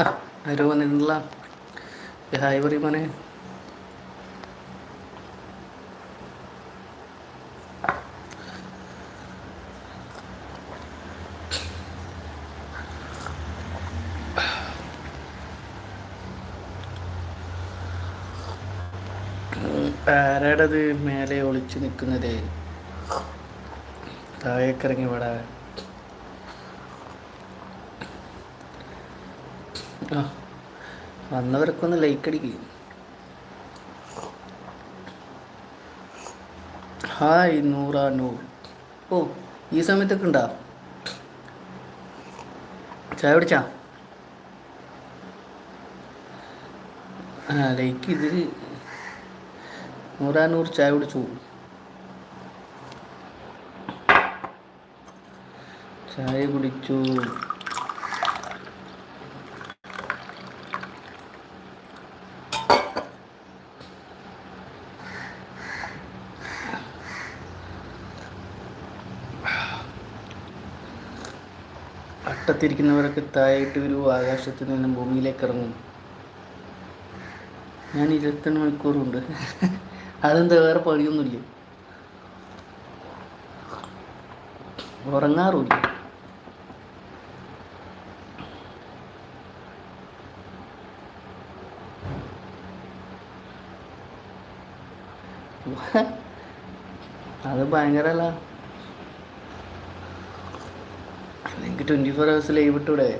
ആരോ വന്നിട്ടുള്ള ഹായ് പറയും മോനെ. ആരാടത് മേലെ ഒളിച്ചു നിൽക്കുന്നത്. താഴേക്കിറങ്ങി ഇവിടെ ഒന്ന് ലൈക്ക് അടിക്കും. ഹായ് നൂറ നൂർ. ഓ ഈ സമയത്തൊക്കെ ഉണ്ടോ? ചായ പിടിച്ചാ ആ ലൈക്ക് ഇതിൽ നൂറാ നൂറ് ചായ കുടിച്ചു. ചായ കുടിച്ചു. അട്ടത്തിരിക്കുന്നവരൊക്കെ താഴായിട്ട് ഒരു ആകാശത്ത് നിന്നും ഭൂമിയിലേക്ക് ഇറങ്ങും. ഞാൻ ഇരുപത്തെട്ട് മണിക്കൂറുണ്ട്. അതെന്താ വേറെ പണിയൊന്നുമില്ല. ഉറങ്ങാറുമില്ല. അത് ഭയങ്കരല്ല എനിക്ക് ട്വന്റി ഫോർ ഹവേഴ്സ് ലൈവ് ഇട്ടൂടെ?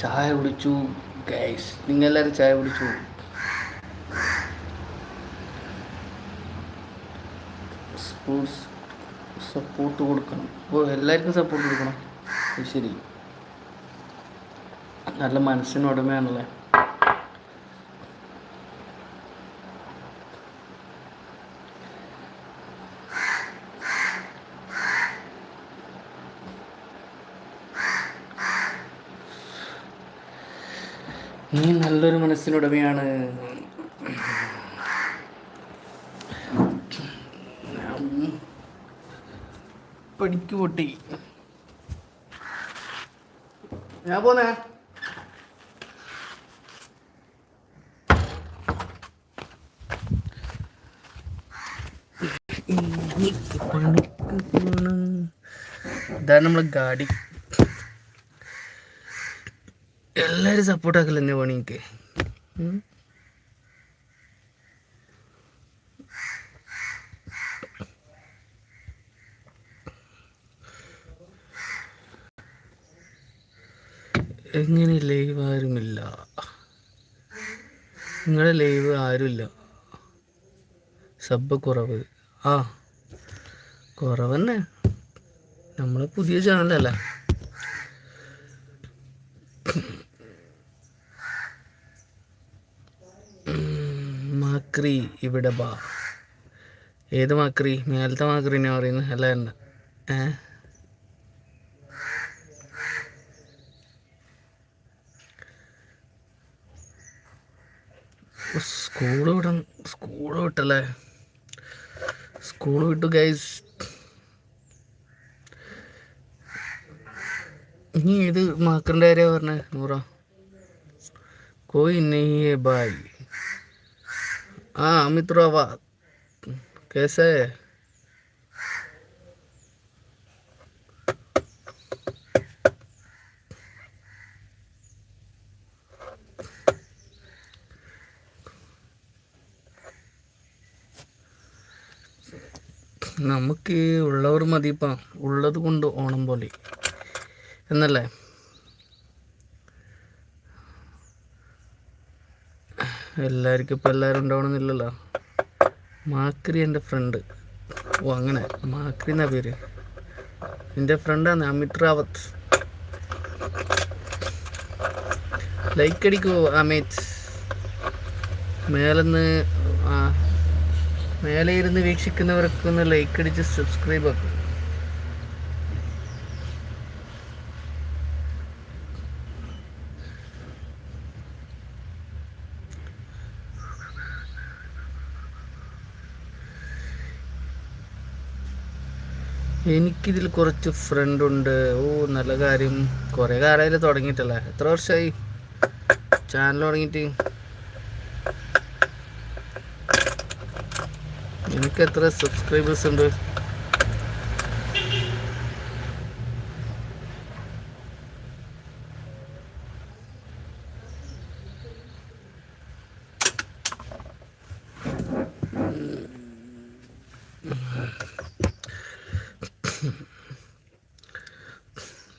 ചായ കുടിച്ചു ഗൈസ് നിങ്ങളെല്ലാവരും ചായ കുടിച്ചു. സ്പോർട്സ് സപ്പോർട്ട് കൊടുക്കണം. അപ്പോൾ എല്ലാവർക്കും സപ്പോർട്ട് കൊടുക്കണം. ശരി. നല്ല മനസ്സിന് ഉടമയാണല്ലേ? നീ നല്ലൊരു മനസ്സിനുടമയാണ് പഠിക്കു ഞാൻ പോന്നേ. ഇതാണ് നമ്മളെ ഗാഡി. എല്ലാവരും ആക്കല എന്നെ പണി എനിക്ക്? എങ്ങനെ ലൈവ് ആരുമില്ല. നിങ്ങളുടെ ലൈവ് ആരുമില്ല. സബ് കുറവ്. ആ കുറവന്നെ. നമ്മൾ പുതിയ ചാനലല്ല മാക്രി ഇവിടെ ബാ. ഏത് മാക്രി? മേലത്തെ മാക്രിനെ പറയുന്നത് അല്ല? എന്താ ഏ സ്കൂൾ വിട സ്കൂൾ വിട്ടല്ലേ? സ്കൂൾ വിട്ടു ഗൈസ് നീ ഏത് മാർക്കറിന്റെ കാര്യമാണ് പറഞ്ഞത് നൂറ? കോയി നെയ്യേ ബായ് ആ അമിത് റാവ കേസേ? നമുക്ക് ഉള്ളവർ മതിപ്പാ ഉള്ളത് കൊണ്ട് ഓണം പോലെ. എന്നല്ലേ? എല്ലാവർക്കും ഇപ്പം എല്ലാവരും ഉണ്ടാവണമെന്നില്ലല്ലോ. മാക്രി എന്റെ ഫ്രണ്ട് ഓ അങ്ങനെ. മാക്രി എന്നാ പേര്? എന്റെ ഫ്രണ്ടാണ് അമിത് റാവത്ത്. ലൈക്ക് അടിക്കുമോ അമിത്. മേലെന്ന് ആ മേലെ ഇരുന്ന് വീക്ഷിക്കുന്നവർക്ക് ഒന്ന് ലൈക്ക് അടിച്ച് സബ്സ്ക്രൈബ് ആക്കുക എനിക്കിതിൽ കുറച്ച് ഫ്രണ്ട് ഉണ്ട്. ഓ നല്ല കാര്യം. കുറേ കാലമായാലും തുടങ്ങിയിട്ടല്ലേ? എത്ര വർഷമായി ചാനൽ തുടങ്ങിയിട്ട്? എനിക്ക് എത്ര സബ്സ്ക്രൈബേഴ്സ് ഉണ്ട്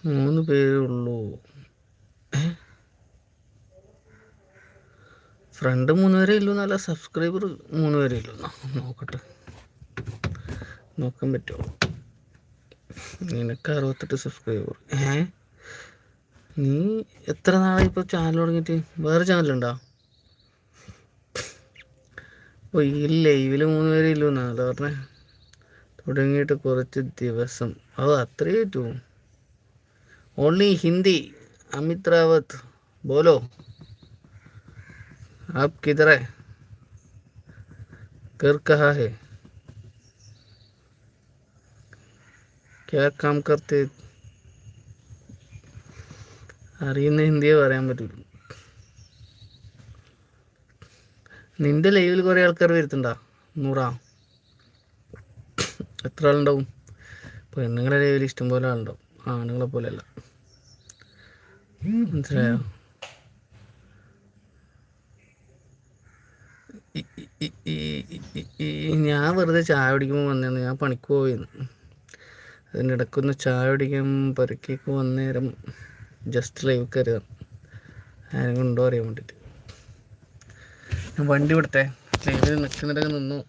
മൂന്ന് പേരേ ഉള്ളൂ. ഫ്രണ്ട് മൂന്ന് പേരേ ഉള്ളൂ എന്നല്ല സബ്സ്ക്രൈബർ മൂന്ന് പേരേ ഉള്ളൂ നോക്കട്ടെ. നോക്കാൻ പറ്റുമോ? നിനക്ക് അറുപത്തെട്ട് സബ്സ്ക്രൈബർ ഏ? നീ എത്ര നാളായി ഇപ്പോൾ ചാനൽ തുടങ്ങിയിട്ട്? വേറെ ചാനലുണ്ടോ ഓ ഈ ലൈവിൽ മൂന്ന് പേരെ ഇല്ലൂ എന്നാ അതാ പറഞ്ഞേ. തുടങ്ങിയിട്ട് കുറച്ച് ദിവസം. അത് അത്രേ പറ്റൂ. ഓൺലി ഹിന്ദി അമിത് റാവത്ത് ബോലോ? ആപ് കിതറേ? കർ കഹാ ഹേ? क्या काम करते അറിയുന്ന ഹിന്ദിയെ പറയാൻ പറ്റുള്ളൂ നിന്റെ ലൈവിൽ കുറേ ആൾക്കാർ വരുത്തുണ്ടോ നൂറാ എത്ര ആളുണ്ടാവും പെണ്ണുങ്ങളെ ലൈവിൽ ഇഷ്ടംപോലെ ആളുണ്ടാവും ആണുങ്ങളെ പോലെയല്ല മനസ്സിലായോ ഈ- ഈ- ഈ- ഈ- ഈ- ഞാൻ വെറുതെ ചായ കുടിക്കുമ്പോൾ വന്നേന്ന് ഞാൻ പണിക്ക് പോയിന്ന് അതിന്റെ ഇടയ്ക്കൊന്ന് ചായ കുടിക്കാൻ പുരക്കേക്ക് വന്നേരം ജസ്റ്റ് ലൈവ് കരുതാം. ആരെങ്കിലും ഉണ്ടോ അറിയാൻ വേണ്ടിയിട്ട് വണ്ടി വിടട്ടെ. ലൈവിൽ നിൽക്കുന്നിടക്ക് നിന്നു.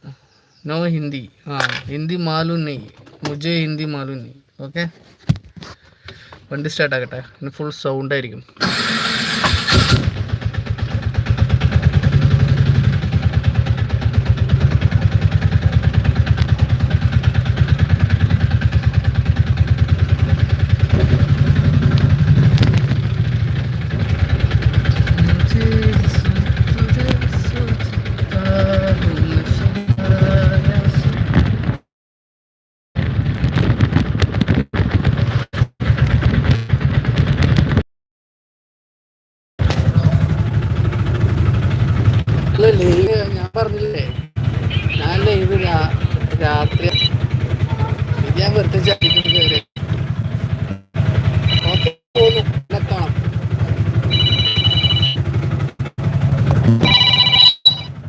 നോ ഹിന്ദി. ആ ഹിന്ദി മാലൂം നെയ് മുജേ ഹിന്ദി മാലൂം നെയ് ഓക്കെ വണ്ടി സ്റ്റാർട്ടാക്കട്ടെ ഫുൾ സൗണ്ട് ആയിരിക്കും. Lily.